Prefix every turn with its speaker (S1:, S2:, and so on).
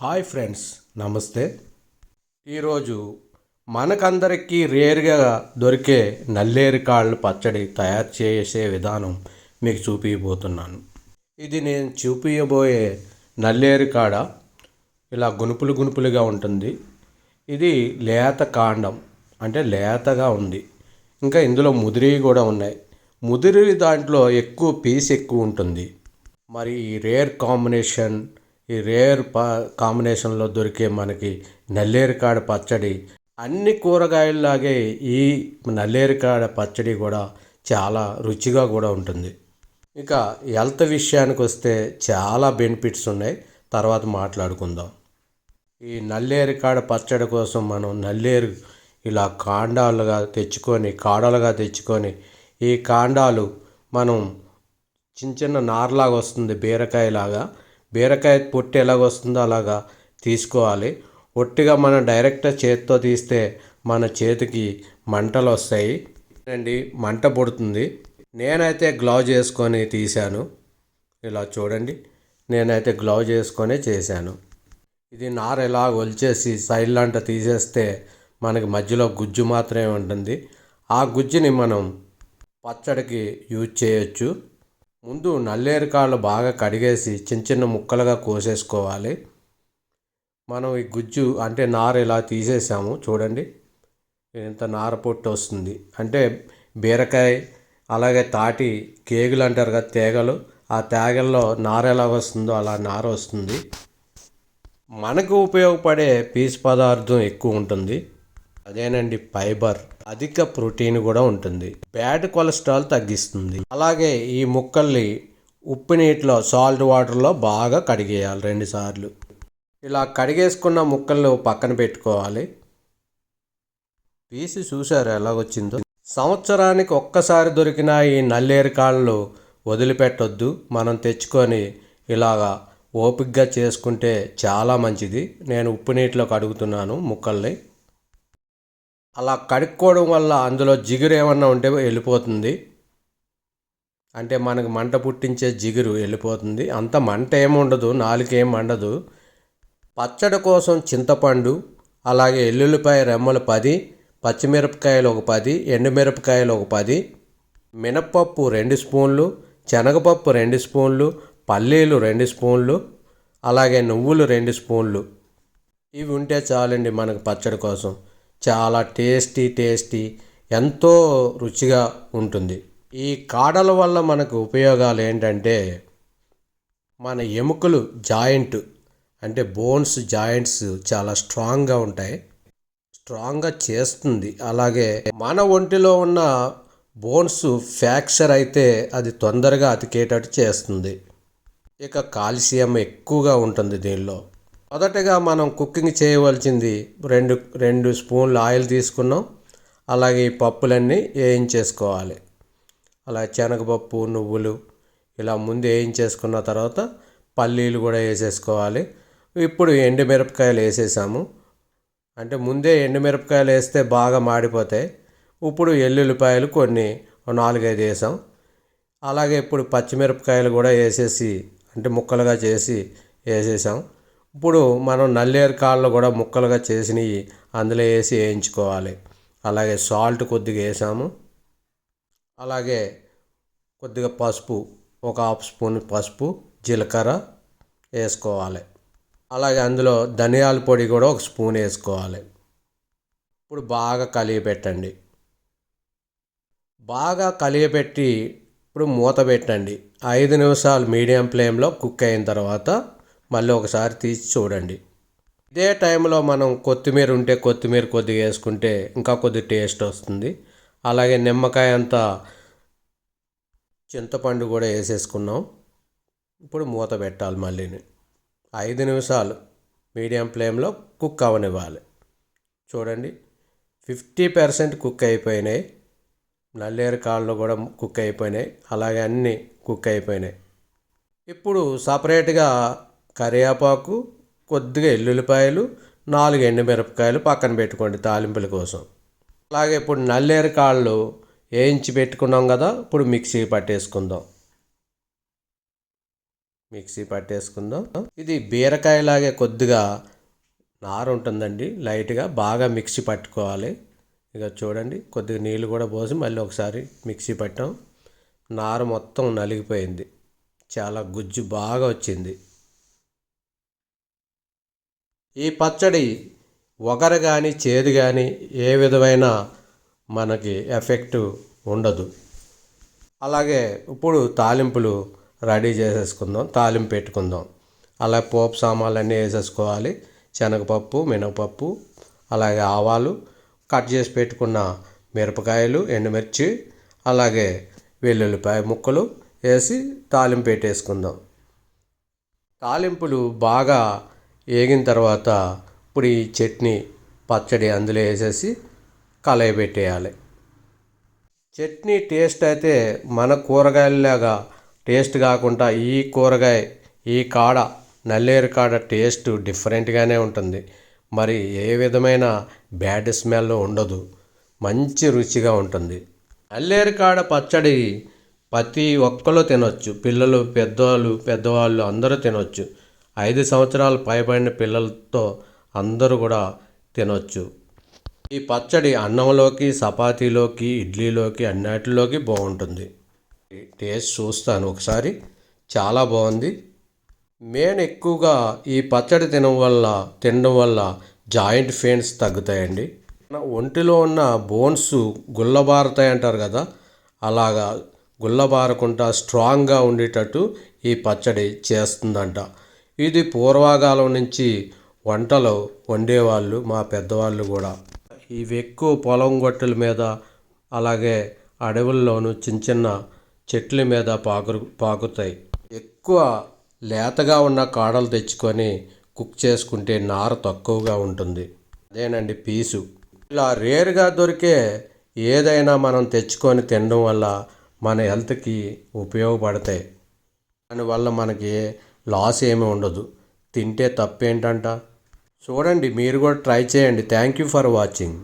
S1: Hi friends నమస్తే. ఈరోజు మనకందరికీ రేర్గా దొరికే నల్లేరు కాళ్ళు పచ్చడి తయారు చేసే విధానం మీకు చూపించబోతున్నాను ఇది నేను చూపించబోయే నల్లేరు కాడ ఇలా గునుపులు గునుపులుగా ఉంటుంది. ఇది లేత కాండం అంటే లేతగా ఉంది. ఇంకా ఇందులో ముదిరి కూడా ఉన్నాయి. ముదిరి దాంట్లో ఎక్కువ పీస్ ఎక్కువ ఉంటుంది. మరి ఈ రేర్ కాంబినేషన్ ఈ రేర్ పా కాంబినేషన్లో దొరికే మనకి నల్లేరికాడ పచ్చడి అన్ని కూరగాయల్లాగే ఈ నల్లేరికాడ పచ్చడి కూడా చాలా రుచిగా కూడా ఉంటుంది. ఇక హెల్త్ విషయానికి వస్తే చాలా బెనిఫిట్స్ ఉన్నాయి. తర్వాత మాట్లాడుకుందాం. ఈ నల్లేరికాడ పచ్చడి కోసం మనం నల్లేరు ఇలా కాండాలుగా తెచ్చుకొని కాడలుగా తెచ్చుకొని ఈ కాండాలు మనం చిన్న చిన్న నారలాగా వస్తుంది బీరకాయలాగా. బీరకాయ పొట్టు ఎలాగ వస్తుందో అలాగా తీసుకోవాలి. ఒట్టిగా మనం డైరెక్ట్ చేతితో తీస్తే మన చేతికి మంటలు వస్తాయి. అండి మంట పుడుతుంది. నేనైతే గ్లౌజ్ వేసుకొని తీశాను. ఇలా చూడండి నేనైతే గ్లౌజ్ వేసుకొని చేశాను. ఇది నార ఎలా ఒలిచేసి సైడ్ లాంట తీసేస్తే మనకి మధ్యలో గుజ్జు మాత్రమే ఉంటుంది. ఆ గుజ్జుని మనం పచ్చడికి యూజ్ చేయొచ్చు. ముందు నల్లేరు కాళ్ళు బాగా కడిగేసి చిన్న చిన్న ముక్కలుగా కోసేసుకోవాలి. మనం ఈ గుజ్జు అంటే నార ఇలా తీసేసాము చూడండి. ఇంత నార పొట్టు వస్తుంది. అంటే బీరకాయ అలాగే తాటి కేగులు అంటారు కదా తేగలు. ఆ తేగల్లో నార ఎలా వస్తుందో అలా నార వస్తుంది. మనకు ఉపయోగపడే పీసు పదార్థం ఎక్కువ ఉంటుంది. అదేనండి ఫైబర్. అధిక ప్రోటీన్ కూడా ఉంటుంది. బ్యాడ్ కొలెస్ట్రాల్ తగ్గిస్తుంది. అలాగే ఈ ముక్కల్ని ఉప్పు నీటిలో సాల్ట్ వాటర్లో బాగా కడిగేయాలి రెండుసార్లు ఇలా కడిగేసుకున్న ముక్కలు పక్కన పెట్టుకోవాలి. పీసి చూసారు ఎలాగొచ్చిందో? సంవత్సరానికి ఒక్కసారి దొరికిన ఈ నల్లేరు కాళ్ళు వదిలిపెట్టొద్దు. మనం తెచ్చుకొని ఇలాగా ఓపిక్గా చేసుకుంటే చాలా మంచిది. నేను ఉప్పు నీటిలో కడుగుతున్నాను ముక్కల్ని. అలా కడుక్కోవడం వల్ల అందులో జిగురు ఏమన్నా ఉంటే వెళ్ళిపోతుంది. అంటే మనకు మంట పుట్టించే జిగురు వెళ్ళిపోతుంది. అంత మంట ఏముండదు నాలుకేం మండదు. పచ్చడి కోసం చింతపండు అలాగే ఎల్లుల్లిపాయ రెమ్మలు పది పచ్చిమిరపకాయలు ఒక పది ఎండుమిరపకాయలు ఒక పది మినప్పప్పు రెండు స్పూన్లు శనగపప్పు రెండు స్పూన్లు పల్లీలు రెండు స్పూన్లు అలాగే నువ్వులు రెండు స్పూన్లు. ఇవి ఉంటే చాలండి మనకు పచ్చడి కోసం. చాలా టేస్టీ టేస్టీ ఎంతో రుచిగా ఉంటుంది. ఈ కాడల వల్ల మనకు ఉపయోగాలు ఏంటంటే మన ఎముకలు జాయింట్ అంటే బోన్స్ జాయింట్స్ చాలా స్ట్రాంగ్గా ఉంటాయి. స్ట్రాంగ్గా చేస్తుంది. అలాగే మన ఒంటిలో ఉన్న బోన్స్ ఫ్రాక్చర్ అయితే అది తొందరగా అతికేటట్టు చేస్తుంది. ఇక కాల్షియం ఎక్కువగా ఉంటుంది దీనిలో. మొదటగా మనం కుకింగ్ చేయవలసింది రెండు రెండు స్పూన్లు ఆయిల్ తీసుకున్నాం. అలాగే ఈ పప్పులన్నీ వేయించేసుకోవాలి. అలా శనగపప్పు నువ్వులు ఇలా ముందు వేయించేసుకున్న తర్వాత పల్లీలు కూడా వేసేసుకోవాలి. ఇప్పుడు ఎండుమిరపకాయలు వేసేసాము. అంటే ముందే ఎండుమిరపకాయలు వేస్తే బాగా మాడిపోతాయి. ఇప్పుడు ఎల్లుల్లిపాయలు కొన్ని నాలుగైదు వేసాం. అలాగే ఇప్పుడు పచ్చిమిరపకాయలు కూడా వేసేసి అంటే ముక్కలుగా చేసి వేసేసాం. ఇప్పుడు మనం నల్లేరు కాళ్ళు కూడా ముక్కలుగా చేసినవి అందులో వేసి వేయించుకోవాలి. అలాగే సాల్ట్ కొద్దిగా వేసాము. అలాగే కొద్దిగా పసుపు ఒక హాఫ్ స్పూన్ పసుపు జీలకర్ర వేసుకోవాలి. అలాగే అందులో ధనియాల పొడి కూడా ఒక స్పూన్ వేసుకోవాలి. ఇప్పుడు బాగా కలిగి పెట్టండి. బాగా కలిగిపెట్టి ఇప్పుడు మూత పెట్టండి. ఐదు నిమిషాలు మీడియం ఫ్లేమ్లో కుక్ అయిన తర్వాత మళ్ళీ ఒకసారి తీసి చూడండి. ఇదే టైంలో మనం కొత్తిమీర ఉంటే కొత్తిమీర కొద్దిగా వేసుకుంటే ఇంకా కొద్ది టేస్ట్ వస్తుంది. అలాగే నిమ్మకాయ అంతా చింతపండు కూడా వేసేసుకున్నాం. ఇప్పుడు మూత పెట్టాలి మళ్ళీని. ఐదు నిమిషాలు మీడియం ఫ్లేమ్లో కుక్ అవనివ్వాలి. చూడండి. ఫిఫ్టీ పర్సెంట్ కుక్ అయిపోయినాయి. నల్లేరు కాళ్ళు కూడా కుక్ అయిపోయినాయి. అలాగే అన్నీ కుక్ అయిపోయినాయి. ఇప్పుడు సపరేట్గా కరివేపాకు కొద్దిగా ఎల్లుల్లిపాయలు నాలుగు ఎండుమిరపకాయలు పక్కన పెట్టుకోండి తాలింపుల కోసం. అలాగే ఇప్పుడు నల్లేరు కాళ్ళు వేయించి పెట్టుకున్నాం కదా ఇప్పుడు మిక్సీ పట్టేసుకుందాం. మిక్సీ పట్టేసుకుందాం. ఇది బీరకాయలాగే కొద్దిగా నారు ఉంటుందండి లైట్గా బాగా మిక్సీ పట్టుకోవాలి. ఇక చూడండి కొద్దిగా నీళ్ళు కూడా పోసి మళ్ళీ ఒకసారి మిక్సీ పట్టాం. నారు మొత్తం నలిగిపోయింది. చాలా గుజ్జు బాగా వచ్చింది. ఈ పచ్చడి ఒగరు కానీ చేదు కానీ ఏ విధమైన మనకి ఎఫెక్ట్ ఉండదు. అలాగే ఇప్పుడు తాలింపులు రెడీ చేసేసుకుందాం తాలింపు పెట్టుకుందాం. అలా పోపు సామాన్లు అన్నీ వేసేసుకోవాలి. శనగపప్పు మినపప్పు అలాగే ఆవాలు కట్ చేసి పెట్టుకున్న మిరపకాయలు ఎండుమిర్చి అలాగే వెల్లుల్లిపాయ ముక్కలు వేసి తాలింపు పెట్టేసుకుందాం. తాలింపులు బాగా వేగిన తర్వాత ఇప్పుడు ఈ చట్నీ పచ్చడి అందులో వేసేసి కలయి పెట్టేయాలి. చట్నీ టేస్ట్ అయితే మన కూరగాయలలాగా టేస్ట్ కాకుండా ఈ కూరగాయ ఈ కాడ నల్లేరు కాడ టేస్ట్ డిఫరెంట్గానే ఉంటుంది. మరి ఏ విధమైన బ్యాడ్ స్మెల్ ఉండదు. మంచి రుచిగా ఉంటుంది. నల్లేరు కాడ పచ్చడి ప్రతి ఒక్కరు తినొచ్చు. పిల్లలు పెద్దవాళ్ళు పెద్దవాళ్ళు అందరూ తినొచ్చు. ఐదు సంవత్సరాలు పైబడిన పిల్లలతో అందరూ కూడా తినొచ్చు. ఈ పచ్చడి అన్నంలోకి చపాతీలోకి ఇడ్లీలోకి అన్నిటిలోకి బాగుంటుంది. టేస్ట్ చూస్తాను ఒకసారి. చాలా బాగుంది. మెయిన్ ఎక్కువగా ఈ పచ్చడి తినడం వల్ల తినడం వల్ల జాయింట్ పెయిన్స్ తగ్గుతాయండి. మన ఒంటిలో ఉన్న బోన్స్ గుల్లబారుతాయి అంటారు కదా అలాగా గుల్లబారకుండా స్ట్రాంగ్గా ఉండేటట్టు ఈ పచ్చడి చేస్తుందంట. ఇది పూర్వకాలం నుంచి వంటలు వండేవాళ్ళు మా పెద్దవాళ్ళు కూడా. ఇవి ఎక్కువ పొలం గొట్టల మీద అలాగే అడవుల్లోనూ చిన్న చిన్న చెట్ల మీద పాకు పాకుతాయి. ఎక్కువ లేతగా ఉన్న కాడలు తెచ్చుకొని కుక్ చేసుకుంటే నార తక్కువగా ఉంటుంది. అదేనండి పీసు. ఇలా రేరుగా దొరికే ఏదైనా మనం తెచ్చుకొని తినడం వల్ల మన హెల్త్కి ఉపయోగపడతాయి. దానివల్ల మనకి లాస్ ఏమీ ఉండదు. తింటే తప్పేంటంట? చూడండి మీరు కూడా ట్రై చేయండి. Thank you for watching.